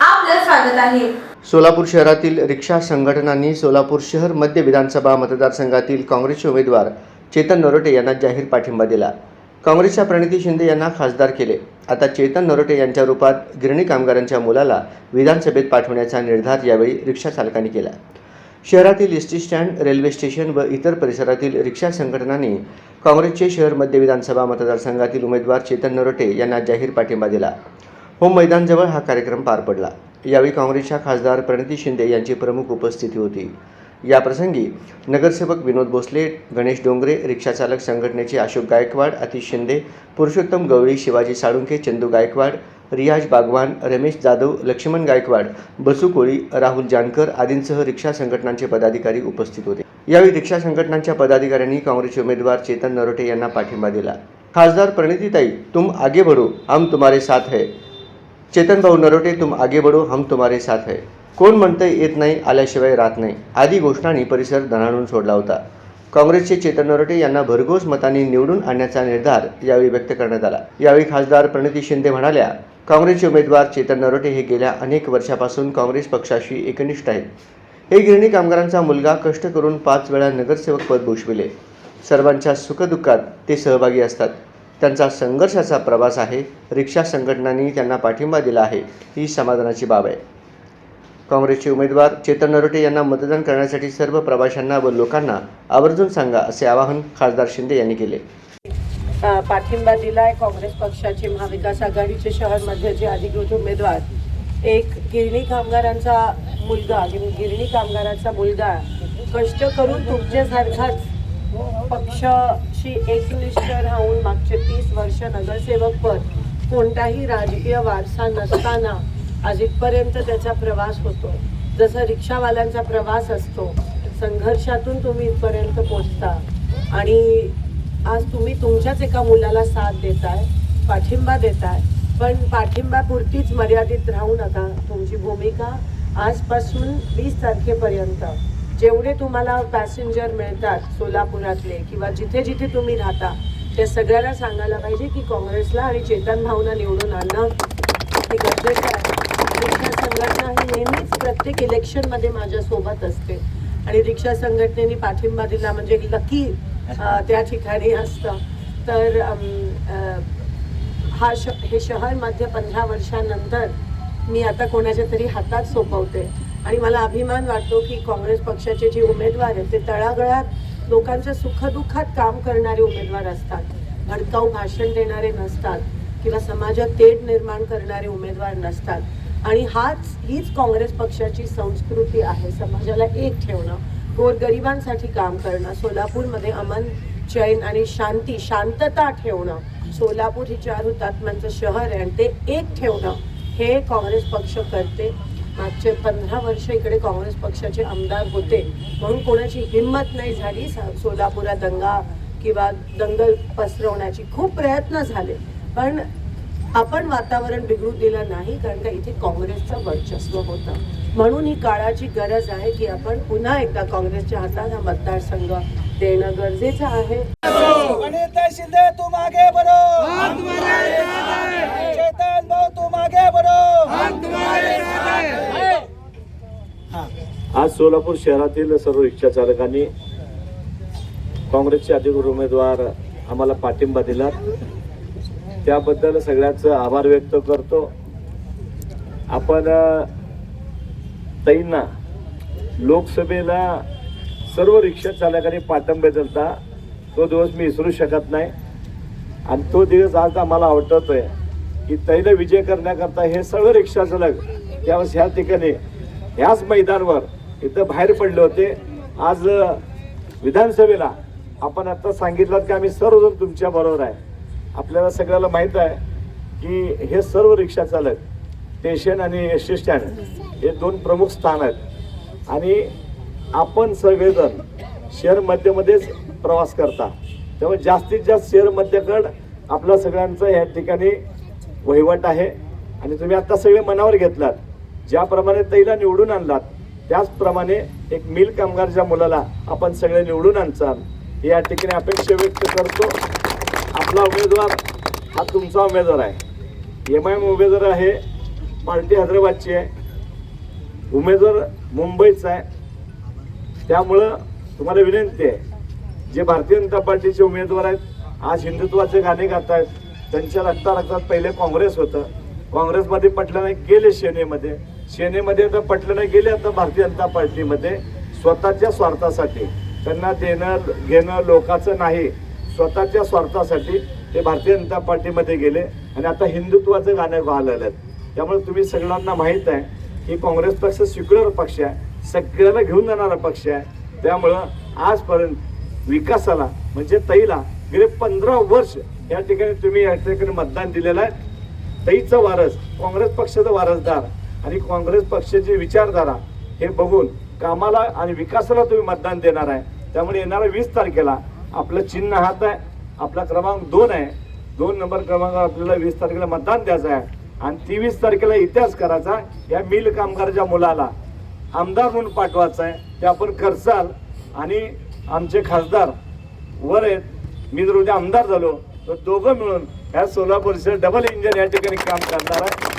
आपलं स्वागत आहे. सोलापूर शहरातील रिक्षा संघटनांनी सोलापूर शहर मध्य विधानसभा मतदारसंघातील काँग्रेसचे उमेदवार चेतन नरोटे यांना जाहीर पाठिंबा दिला. काँग्रेसच्या प्रणिती शिंदे यांना खासदार केले. आता चेतन नरोटे यांच्या रूपात गिरणी कामगारांच्या मुलाला विधानसभेत पाठवण्याचा निर्धार यावेळी रिक्षा चालकांनी केला. शहरातील S T stand railway station व इतर परिसरातील रिक्षा संघटनांनी काँग्रेसचे शहर मध्य विधानसभा मतदारसंघातील उमेदवार चेतन नरोटे यांना जाहीर पाठिंबा दिला. होम मैदानजवळ हा कार्यक्रम पार पडला. यावेळी काँग्रेसच्या खासदार प्रणिती शिंदे यांची प्रमुख उपस्थिती होती. याप्रसंगी नगरसेवक विनोद भोसले गणेश डोंगरे रिक्षाचालक संघटनेचे अशोक गायकवाड अतिश शिंदे पुरुषोत्तम गवळी शिवाजी साळुंखे चंदू गायकवाड रियाज बागवान रमेश जाधव लक्ष्मण गायकवाड बसू कोळी राहुल जानकर आदींसह रिक्षा संघटनांचे पदाधिकारी उपस्थित होते. यावेळी रिक्षा संघटनांच्या पदाधिकाऱ्यांनी काँग्रेसचे उमेदवार चेतन नरोटे यांना पाठिंबा दिला. खासदार प्रणितीताई तुम आगे बढ़ो हम तुम्हारे साथ है. चेतन भाऊ नरोटे तुम आगे बढ़ो हम तुम्हारे साथ है। कोण म्हणतंय येत नाही आल्याशिवाय राहत नाही. आदी घोषणांनी परिसर दणाणून सोडला होता. काँग्रेसचे चेतन नरोटे यांना भरघोस मतांनी निवडून आणण्याचा निर्धार यावेळी व्यक्त करण्यात आला. यावेळी खासदार प्रणिती शिंदे म्हणाल्या काँग्रेसचे उमेदवार चेतन नरोटे हे गेल्या अनेक वर्षापासून काँग्रेस पक्षाशी एकनिष्ठ आहेत. हे गिरणी कामगारांचा मुलगा कष्ट करून पाच वेळा नगरसेवक पद भूषविले. सर्वांच्या सुखदुःखात ते सहभागी असतात. त्यांचा संघर्षाचा प्रवास आहे. रिक्षा संघटनांनी त्यांना पाठिंबा दिला आहे. ही समाधानाची बाब आहे. काँग्रेसचे उमेदवार चेतन नरोटे यांना मतदान करण्यासाठी सर्व प्रवाशांना व लोकांना आवर्जून सांगा असे आवाहन खासदार शिंदे यांनी केले. पाठिंबा दिला आहे काँग्रेस पक्षाचे महाविकास आघाडीचे शहरमध्ये जे अधिकृत उमेदवार. एक गिरणी कामगारांचा मुलगा गिरणी कामगाराचा मुलगा कष्ट करून तुमच्यासारखाच पक्षाशी एकनिष्ठ राहून मागचे तीस वर्ष नगरसेवक पद कोणताही राजकीय वारसा नसताना आज इथपर्यंत त्याचा प्रवास होतो. जसं रिक्षावाल्यांचा प्रवास असतो संघर्षातून तुम्ही इथपर्यंत पोचता आणि आज तुम्ही तुमच्याच एका मुलाला साथ देताय पाठिंबा देताय. पण पाठिंबापुरतीच मर्यादित राहू नका तुमची भूमिका आजपासून वीस तारखेपर्यंत. जेवढे तुम्हाला पॅसेंजर मिळतात सोलापुरातले किंवा जिथे जिथे तुम्ही राहता त्या सगळ्यांना सांगायला पाहिजे की काँग्रेसला आणि चेतन भावना निवडून आणणं हे गरजेचं आहे. रिक्षा संघटना ही नेहमीच प्रत्येक इलेक्शनमध्ये माझ्यासोबत असते. आणि रिक्षा संघटनेने पाठिंबा दिला म्हणजे लकी त्या ठिकाणी असतं. तर हा श हे शहर मध्य पंधरा वर्षानंतर मी आता कोणाच्या तरी हातात सोपवते. आणि मला अभिमान वाटतो की काँग्रेस पक्षाचे जे उमेदवार आहेत ते तळागळात लोकांच्या सुखदुःखात काम करणारे उमेदवार असतात. भडकाऊ भाषण देणारे नसतात किंवा समाजात तेढ निर्माण करणारे उमेदवार नसतात. आणि हाच हीच काँग्रेस पक्षाची संस्कृती आहे. समाजाला एक ठेवणं गोरगरिबांसाठी काम करणं सोलापूरमध्ये अमन चैन आणि शांती शांतता ठेवणं सोलापूर ही चार हुतात्म्यांचं शहर आहे आणि ते एक ठेवणं हे काँग्रेस पक्ष करते. मागचे पंधरा वर्ष इकडे काँग्रेस पक्षाचे आमदार होते. म्हणून कोणाची हिंमत नाही झाली. सा- सोलापुरात दंगा किंवा दंगल पसरवण्याची खूप प्रयत्न झाले. पण आपण वातावरण बिघडू दिलं नाही कारण का इथे काँग्रेसचं वर्चस्व होतं. म्हणून ही काळाची गरज आहे की आपण पुन्हा एकदा काँग्रेसच्या हातात हा मतदारसंघ देणं गरजेचं आहे. शिंदे तुम आगे बढ़ो हम तुम्हारे साथ हैं चेतन भाऊ तुम आगे बढ़ो हम तुम्हारे साथ हैं आज सोलापूर शहरातील सर्व रिक्षा चालकांनी काँग्रेसचे अधिकृत उमेदवार आम्हाला पाठिंबा दिला. त्याबद्दल सगळ्याच आभार व्यक्त करतो. आपण तैना ताईंना लोकसभेला सर्व रिक्षा चालकांनी पाठिंबा दिलता. तो दिवस मी विसरू शकत नाही. आणि तो दिवस आज आम्हाला आवडतोय की तैला विजय करण्याकरता हे सर्व रिक्षा चालक त्यावेळेस ह्या ठिकाणी ह्याच मैदानवर इथं बाहेर पडले होते. आज विधानसभेला आपण आता सांगितलं की आम्ही सर्वजण तुमच्या बरोबर आहे. आपल्याला सगळ्याला माहीत आहे की हे सर्व रिक्षा चालक स्टेशन आणि एस टी स्टँड हे दोन प्रमुख स्थान आहेत. आणि आपण सगळेजण शहर मध्यमध्येच प्रवास करता. त्यामुळे जास्तीत जास्त शहर मध्यकड आपला सगळ्यांचं या ठिकाणी वहिवट आहे. आणि तुम्ही आता सगळे मनावर घेतलात. ज्याप्रमाणे तैला निवडून आणलात त्याचप्रमाणे एक मिल कामगारच्या मुलाला आपण सगळे निवडून आणचाल या ठिकाणी अपेक्षा व्यक्त करतो. आपला उमेदवार हा तुमचा उमेदवार आहे. एम आय एम उमेदवार आहे पार्टी हैदराबादची आहे. उमेदवार मुंबईचा आहे. त्यामुळं तुम्हाला विनंती आहे जे भारतीय जनता पार्टीचे उमेदवार आहेत आज हिंदुत्वाचे गाणे गात आहेत त्यांच्या रक्ता रक्तात पहिले काँग्रेस होतं. काँग्रेसमध्ये पटल्याने गेले सेनेमध्ये सेनेमध्ये आता पटलं गेले आता भारतीय जनता पार्टीमध्ये स्वतःच्या स्वार्थासाठी. त्यांना देणं घेणं लोकांचं नाही. स्वतःच्या स्वार्थासाठी ते भारतीय जनता पार्टीमध्ये गेले आणि आता हिंदुत्वाचं गाणं गायला त्यामुळे तुम्ही सगळ्यांना माहीत आहे की काँग्रेस पक्ष सिक्युलर पक्ष आहे सगळ्याला घेऊन जाणारा पक्ष आहे. त्यामुळं आजपर्यंत विकासाला म्हणजे तईला गेले पंधरा वर्ष या ठिकाणी तुम्ही या ठिकाणी मतदान दिलेलं आहे. तईचा वारस काँग्रेस पक्षाचा वारसदार आणि काँग्रेस पक्षाची विचारधारा हे बघून कामाला आणि विकासाला तुम्ही मतदान देणार आहे. त्यामुळे येणाऱ्या वीस तारखेला आपलं चिन्ह हात आहे आपला क्रमांक दोन आहे. दोन नंबर क्रमांकावर आपल्याला वीस तारखेला मतदान द्यायचं आहे. आणि तेवीस तारखेला इतिहास करायचा या मिल कामगारच्या मुलाला आमदार म्हणून पाठवायचा आहे. ते आपण करसाल आणि आमचे खासदार वर आहेत. मी जर उद्या आमदार झालो. तर दोघं मिळून ह्या सोलापूरचं डबल इंजिन या ठिकाणी काम करणार आहे.